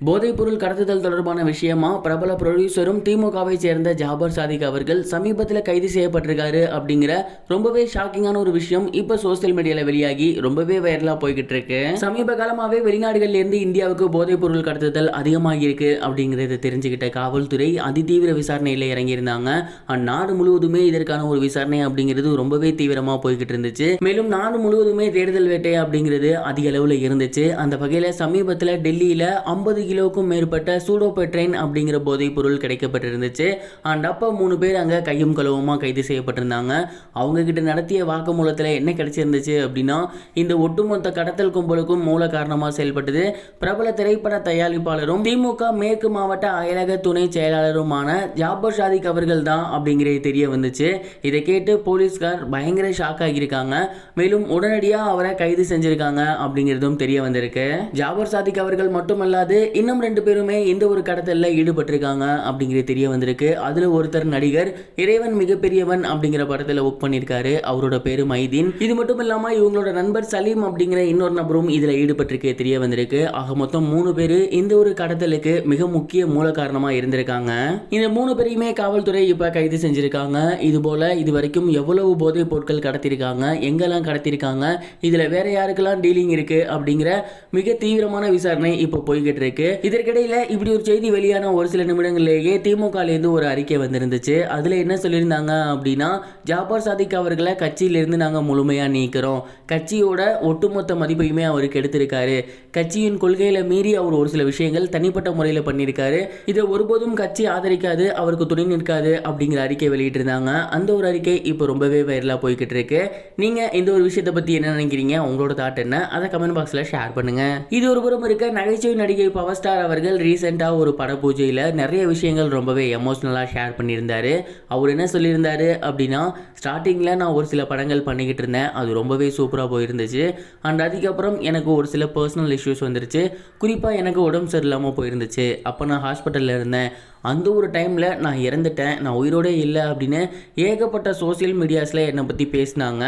போதைப்பொருள் கடத்துதல் தொடர்பான விஷயமா பிரபல ப்ரொடியூசரும் திமுகவை சேர்ந்த ஜாபர் சாதிக் அவர்கள் சமீபத்தில் கைது செய்யப்பட்டிருக்காரு அப்படிங்கிற ரொம்பவே ஷாக்கிங்கான ஒரு விஷயம் இப்போ சோசியல் மீடியாவில் வெளியாகி ரொம்பவே வைரலாக போய்கிட்டு இருக்கு சமீப காலமாகவே வெளிநாடுகள்ல இருந்து இந்தியாவுக்கு போதைப்பொருள் கடத்துதல் அதிகமாகியிருக்கு அப்படிங்கிறத தெரிஞ்சுக்கிட்ட காவல்துறை அதிதீவிர விசாரணையில் இறங்கியிருந்தாங்க. அந்நாடு முழுவதுமே இதற்கான ஒரு விசாரணை அப்படிங்கிறது ரொம்பவே தீவிரமாக போய்கிட்டு இருந்துச்சு மேலும் நாடு முழுவதுமே தேடுதல் வேட்டை அப்படிங்கிறது அதிக அளவில் இருந்துச்சு. அந்த வகையில் சமீபத்தில் டெல்லியில் ஐம்பது கிலோவுக்கும் மேற்பட்ட சூடோபெட்ரைன் அப்படிங்கிற போதைப் பொருள் கிடைக்கப்பட்டிருந்துச்சு. அண்ட் அப்போ மூணு பேர் அங்கே கையும் களவுமாக கைது செய்யப்பட்டிருந்தாங்க. அவங்கக்கிட்ட நடத்திய வாக்குமூலத்தில் என்ன கிடைச்சிருந்துச்சு அப்படின்னா இந்த ஒட்டுமொத்த கடத்தல் கும்பலுக்கும் மூல காரணமாக செயல்பட்டது பிரபல திரைப்பட தயாரிப்பாளரும் திமுக மேற்கு மாவட்ட அயலக துணை செயலாளருமான ஜாபர் ஷாதிக் அவர்கள் தான் அப்படிங்கிறது தெரிய வந்துச்சு. இதை கேட்டு போலீஸ்கார் பயங்கர ஷாக் ஆகியிருக்காங்க. மேலும் உடனடியாக அவரை கைது செஞ்சிருக்காங்க அப்படிங்கிறதும் தெரிய வந்திருக்கு. ஜாபர் சாதிக் அவர்கள் மட்டுமல்லாது இன்னும் ரெண்டு பேருமே இந்த ஒரு கடத்தலில் ஈடுபட்டிருக்காங்க அப்படிங்கிறது தெரிய வந்திருக்கு. அதில் ஒருத்தர் நடிகர் இறைவன் மிகப்பெரியவன் அப்படிங்கிற படத்தில் ஒர்க் பண்ணியிருக்காரு. அவரோட பேரு மைதீன். இது மட்டும் இல்லாமல் இவங்களோட நண்பர் சலீம் அப்படிங்கிற இன்னொரு நபரும் இதில் ஈடுபட்டிருக்க தெரிய வந்திருக்கு. ஆக மொத்தம் மூணு பேர் இந்த ஒரு கடத்தலுக்கு மிக முக்கிய மூல காரணமாக இருந்திருக்காங்க. இந்த மூணு பேரையுமே காவல்துறை இப்போ கைது செஞ்சிருக்காங்க. இது போல இது வரைக்கும் எவ்வளவு போதைப் பொருட்கள் கடத்திருக்காங்க எங்கெல்லாம் கடத்திருக்காங்க இதில் வேற யாருக்கெல்லாம் டீலிங் இருக்கு அப்படிங்கிற மிக தீவிரமான விசாரணை இப்போ போய்கிட்டு இருக்கு. இதற்கிடையில இப்படி ஒரு செய்தி வெளியான ஒரு சில நிமிடங்களிலேயே திமுகலேருந்து ஒரு அறிக்கை வந்திருந்துச்சு. அதில் என்ன சொல்லியிருந்தாங்க அப்படின்னா ஜாபர் சாதிக் அவர்களை கட்சியிலிருந்து நாங்கள் முழுமையாக நீக்கிறோம். கட்சியோட ஒட்டுமொத்த மதிப்பையுமே அவருக்கு எடுத்திருக்காரு. கட்சியின் கொள்கையில மீறி அவர் ஒரு சில விஷயங்கள் தனிப்பட்ட முறையில் பண்ணியிருக்காரு. இதை ஒருபோதும் கட்சி ஆதரிக்காது அவருக்கு துணை நிற்காது அப்படிங்கிற அறிக்கை வெளியிட்டிருந்தாங்க. அந்த ஒரு அறிக்கை இப்போ ரொம்பவே வைரலாக போய்கிட்டு இருக்கு. நீங்கள் இந்த ஒரு விஷயத்தை பற்றி என்ன நினைக்கிறீங்க? உங்களோட தாட் என்ன? அதை கமெண்ட் பாக்ஸில் ஷேர் பண்ணுங்க. இது ஒரு புறம் இருக்க நகைச்சுவை நடிகை பவர் ஸ்டார் அவர்கள் ரீசெண்டாக ஒரு பட பூஜையில் நிறைய விஷயங்கள் ரொம்பவே எமோஷ்னலாக ஷேர் பண்ணியிருந்தாரு. அவர் என்ன சொல்லியிருந்தாரு அப்படின்னா ஸ்டார்டிங்கில் நான் ஒரு சில படங்கள் பண்ணிக்கிட்டு இருந்தேன். அது ரொம்பவே சூப்பராக போயிருந்துச்சு. அண்ட் அதுக்கப்புறம் எனக்கு ஒரு சில பர்சனல் இஷ்யூஸ் வந்துருச்சு. குறிப்பாக எனக்கு உடம்பு சரியில்லாமல் போயிருந்துச்சு. அப்போ நான் ஹாஸ்பிட்டலில் இருந்தேன். அந்த ஒரு டைமில் நான் இறந்துட்டேன் நான் உயிரோடே இல்லை அப்படின்னு ஏகப்பட்ட சோஷியல் மீடியாஸில் என்னை பற்றி பேசினாங்க.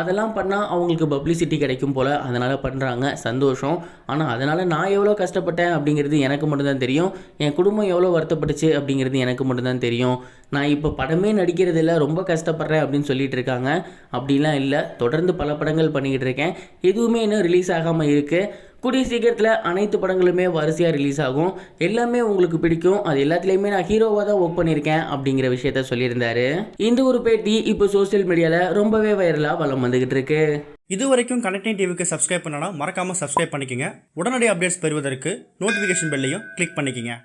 அதெல்லாம் பண்ணால் அவங்களுக்கு பப்ளிசிட்டி கிடைக்கும் போல். அதனால் பண்ணுறாங்க சந்தோஷம். ஆனால் அதனால் நான் எவ்வளோ கஷ்டப்பட்டேன் அப்படிங்கிறது எனக்கு மட்டும்தான் தெரியும். என் குடும்பம் எவ்வளோ வருத்தப்பட்டுச்சு அப்படிங்கிறது எனக்கு மட்டும்தான் தெரியும். நான் இப்போ படமே நடிக்கிறது இல்லை ரொம்ப கஷ்டப்படுறேன் அப்படின்னு சொல்லிட்டு இருக்காங்க. அப்படிலாம் இல்லை. தொடர்ந்து பல படங்கள் பண்ணிக்கிட்டு இருக்கேன். எதுவுமே இன்னும் ரிலீஸ் ஆகாமல் இருக்குது கூடிய சீக்கிரத்தில் அனைத்து படங்களுமே வரிசையாக ரிலீஸ் ஆகும். எல்லாமே உங்களுக்கு பிடிக்கும். அது எல்லாத்துலேயுமே நான் ஹீரோவாக தான் ஒர்க் பண்ணியிருக்கேன் அப்படிங்கிற விஷயத்த சொல்லியிருந்தாரு. இந்த ஒரு பேட்டி இப்போ சோஷியல் மீடியாவில் ரொம்பவே வைரலாக வளம் வந்துகிட்டு இருக்கு. இது வரைக்கும் கனெக்டிங் டிவிக்கு சப்ஸ்கிரைப் பண்ணனா மறக்காமல் சப்ஸ்கிரைப் பண்ணிக்கங்க. உடனடி அப்டேட்ஸ் பெறுவதற்கு நோட்டிஃபிகேஷன் பெல்லையும் கிளிக் பண்ணிக்கோங்க.